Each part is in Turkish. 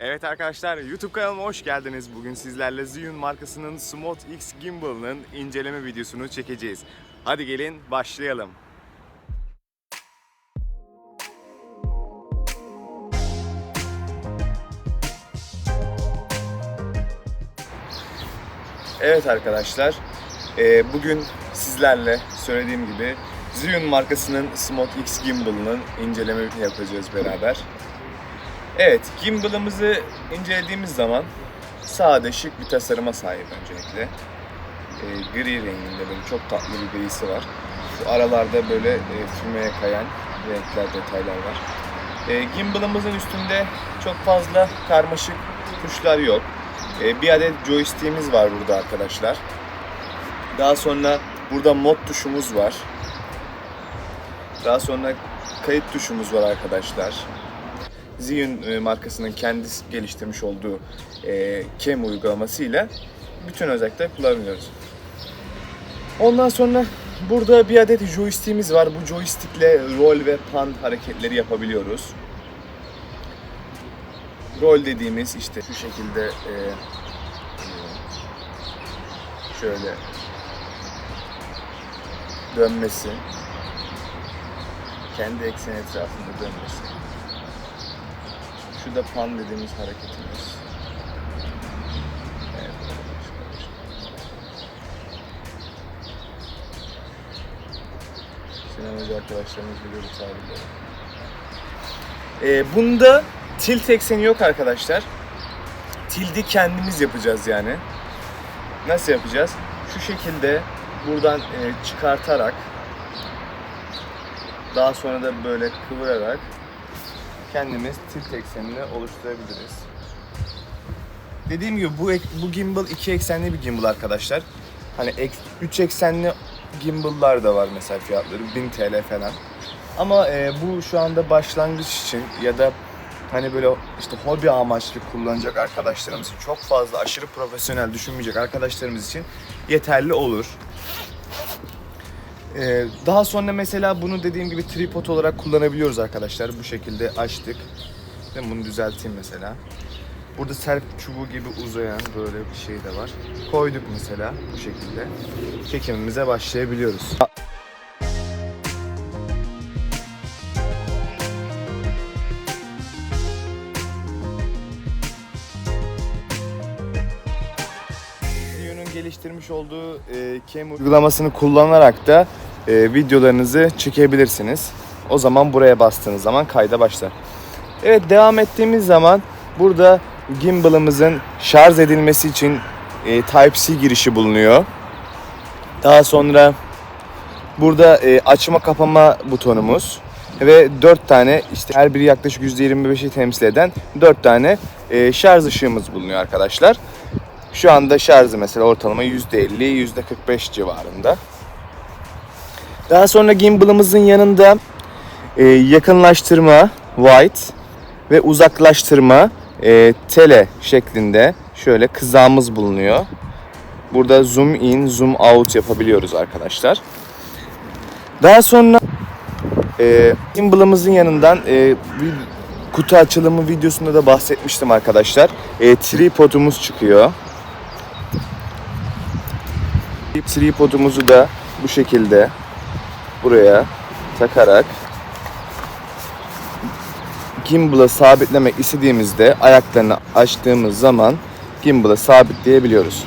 Evet arkadaşlar YouTube kanalıma hoş geldiniz. Bugün sizlerle Zhiyun markasının Smot X Gimbal'ının inceleme videosunu çekeceğiz. Hadi gelin başlayalım. Evet arkadaşlar, e, bugün sizlerle söylediğim gibi Zhiyun markasının Smot X Gimbal'ının inceleme yapacağız beraber. Evet, gimbal'ımızı incelediğimiz zaman sade şık bir tasarıma sahip öncelikle. E, gri renginde böyle çok tatlı bir grisi var. Şu aralarda böyle e, fümeye kayan renkler, detaylar var. E, gimbal'ımızın üstünde çok fazla karmaşık tuşlar yok. E, bir adet joystick'imiz var burada arkadaşlar. Daha sonra burada mod tuşumuz var. Daha sonra kayıt tuşumuz var arkadaşlar. Zhiyun e, markasının kendisi geliştirmiş olduğu e, CAM uygulamasıyla bütün özellikleri kullanıyoruz. Ondan sonra burada bir adet joystick'imiz var. Bu joystick'le roll ve pan hareketleri yapabiliyoruz. Roll dediğimiz işte şu şekilde e, şöyle dönmesi, kendi ekseni etrafında dönmesi. Şu da pan dediğimiz hareketimiz. Sinemacı arkadaşlarımız biliyor bu tabirleri. Ee, bunda tilt ekseni yok arkadaşlar. Tildi kendimiz yapacağız yani. Nasıl yapacağız? Şu şekilde buradan e, çıkartarak daha sonra da böyle kıvırarak kendimiz tilt eksenini oluşturabiliriz. Dediğim gibi bu bu gimbal iki eksenli bir gimbal arkadaşlar. Hani ek, üç eksenli gimbal'lar da var mesela fiyatları 1000 TL falan. Ama e, bu şu anda başlangıç için ya da hani böyle işte hobi amaçlı kullanacak arkadaşlarımız için çok fazla aşırı profesyonel düşünmeyecek arkadaşlarımız için yeterli olur. Ee, daha sonra mesela bunu dediğim gibi tripod olarak kullanabiliyoruz arkadaşlar. Bu şekilde açtık. Ben bunu düzelteyim mesela. Burada serp çubuğu gibi uzayan böyle bir şey de var. Koyduk mesela bu şekilde. Çekimimize başlayabiliyoruz. Geliştirmiş olduğu e, cam uygulamasını kullanarak da e, videolarınızı çekebilirsiniz. O zaman buraya bastığınız zaman kayda başlar. Evet devam ettiğimiz zaman burada gimbal'ımızın şarj edilmesi için e, Type-C girişi bulunuyor. Daha sonra burada e, açma kapama butonumuz ve 4 tane işte her biri yaklaşık %25'i temsil eden 4 tane e, şarj ışığımız bulunuyor arkadaşlar. Şu anda şarjı mesela ortalama %50, %45 civarında. Daha sonra gimbal'ımızın yanında e, yakınlaştırma white ve uzaklaştırma e, tele şeklinde şöyle kızağımız bulunuyor. Burada zoom in, zoom out yapabiliyoruz arkadaşlar. Daha sonra e, gimbal'ımızın yanından e, kutu açılımı videosunda da bahsetmiştim arkadaşlar. E, tripodumuz çıkıyor. Tripodumuzu da bu şekilde buraya takarak gimbal'ı sabitlemek istediğimizde ayaklarını açtığımız zaman gimbal'ı sabitleyebiliyoruz.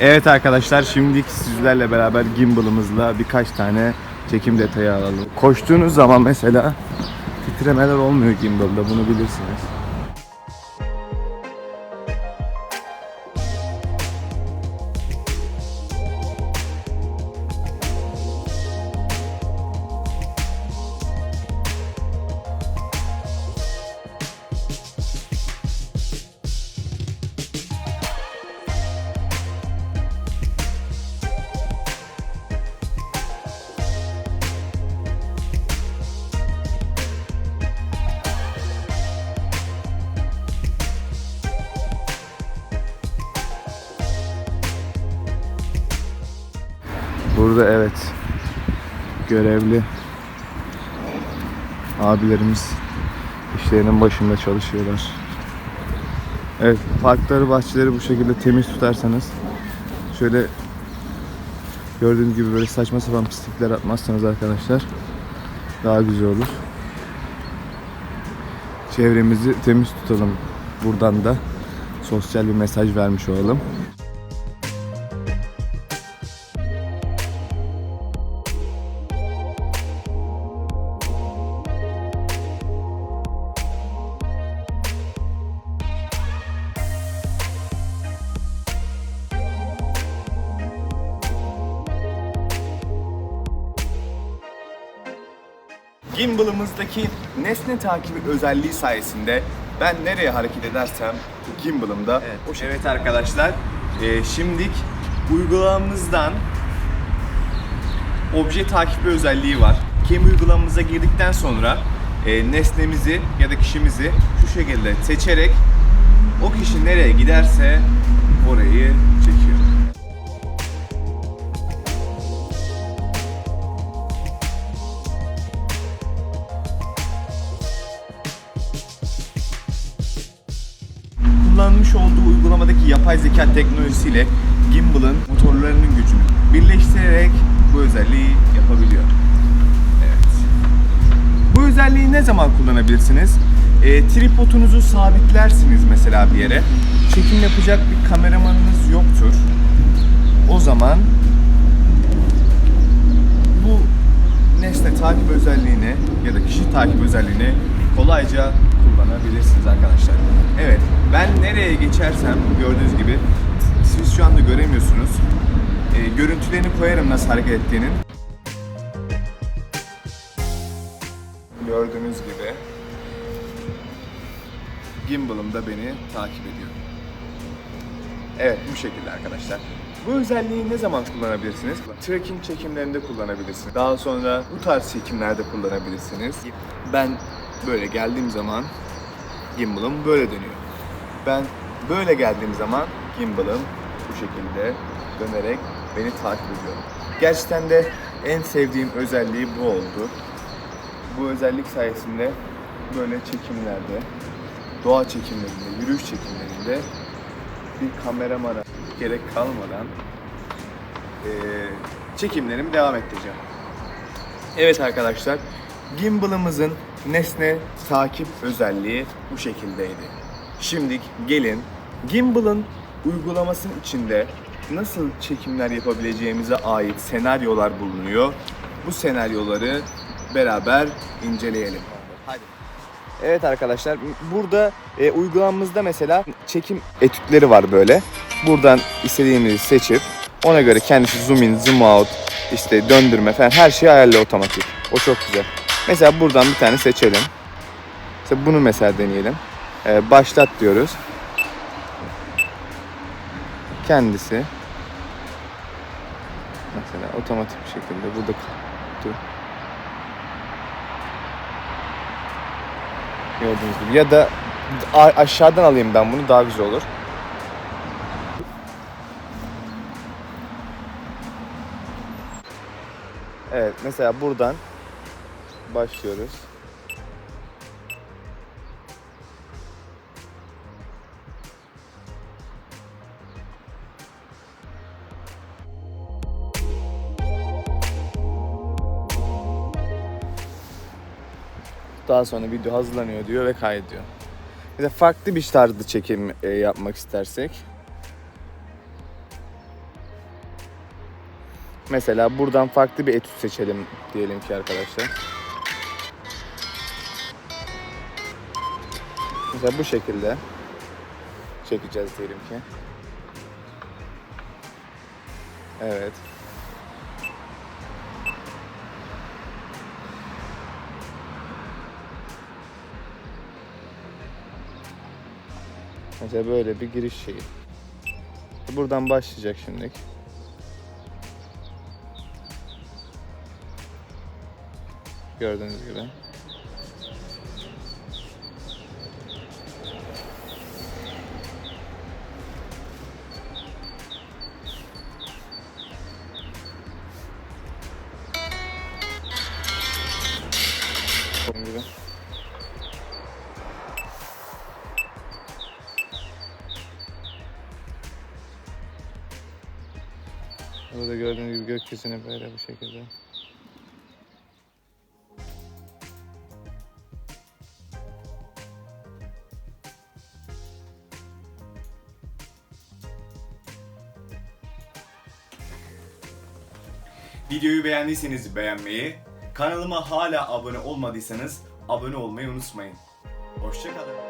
Evet arkadaşlar şimdilik sizlerle beraber gimbal'ımızla birkaç tane çekim detayı alalım. Koştuğunuz zaman mesela titremeler olmuyor gimbal'da bunu bilirsiniz. Burada evet görevli abilerimiz işlerinin başında çalışıyorlar. Evet parkları bahçeleri bu şekilde temiz tutarsanız şöyle gördüğünüz gibi böyle saçma sapan pislikler atmazsanız arkadaşlar daha güzel olur. Çevremizi temiz tutalım. Buradan da sosyal bir mesaj vermiş olalım. Gimbal'ımızdaki nesne takibi özelliği sayesinde ben nereye hareket edersem gimbal'ımda evet, evet arkadaşlar e, şimdilik uygulamamızdan obje takibi özelliği var. Kim uygulamamıza girdikten sonra e, nesnemizi ya da kişimizi şu şekilde seçerek o kişi nereye giderse orayı yapay zeka teknolojisiyle gimbal'ın motorlarının gücünü birleştirerek bu özelliği yapabiliyor. Evet. Bu özelliği ne zaman kullanabilirsiniz? E, tripodunuzu sabitlersiniz mesela bir yere. Çekim yapacak bir kameramanınız yoktur. O zaman bu nesne takip özelliğini ya da kişi takip özelliğini kolayca kullanabilirsiniz arkadaşlar. Evet, ben nereye geçersem gördüğünüz gibi siz şu anda göremiyorsunuz. E, görüntülerini koyarım nasıl hareket ettiğinin. Gördüğünüz gibi gimbal'ım da beni takip ediyor. Evet bu şekilde arkadaşlar. Bu özelliği ne zaman kullanabilirsiniz? Tracking çekimlerinde kullanabilirsiniz. Daha sonra bu tarz çekimlerde kullanabilirsiniz. Ben böyle geldiğim zaman gimbal'ım böyle dönüyor. Ben böyle geldiğim zaman gimbal'ım bu şekilde dönerek beni takip ediyor. Gerçekten de en sevdiğim özelliği bu oldu. Bu özellik sayesinde böyle çekimlerde, doğa çekimlerinde, yürüyüş çekimlerinde bir kameramana gerek kalmadan eee çekimlerimi devam ettireceğim. Evet arkadaşlar, gimbal'ımızın nesne takip özelliği bu şekildeydi. Şimdi gelin gimbal'ın uygulamasının içinde nasıl çekimler yapabileceğimize ait senaryolar bulunuyor. Bu senaryoları beraber inceleyelim. Hadi. Evet arkadaşlar burada e, uygulamamızda mesela çekim etütleri var böyle. Buradan istediğimizi seçip ona göre kendisi zoom in, zoom out, işte döndürme falan her şeyi ayarlıyor otomatik. O çok güzel. Mesela buradan bir tane seçelim. Mesela bunu mesela deneyelim. Ee, başlat diyoruz. Kendisi mesela otomatik bir şekilde burada dur. Gördüğünüz gibi. Ya da aşağıdan alayım ben bunu daha güzel olur. Evet mesela buradan başlıyoruz. Daha sonra video hazırlanıyor diyor ve kaydediyor. De farklı bir tarzda çekim e, yapmak istersek. Mesela buradan farklı bir etüt seçelim diyelim ki arkadaşlar. Mesela bu şekilde çekeceğiz diyelim ki. Evet. Mesela böyle bir giriş şeyi. Buradan başlayacak şimdi. Gördüğünüz gibi. Gördüğünüz gibi gökyüzünü böyle bu şekilde. Videoyu beğendiyseniz beğenmeyi, kanalıma hala abone olmadıysanız abone olmayı unutmayın. Hoşçakalın.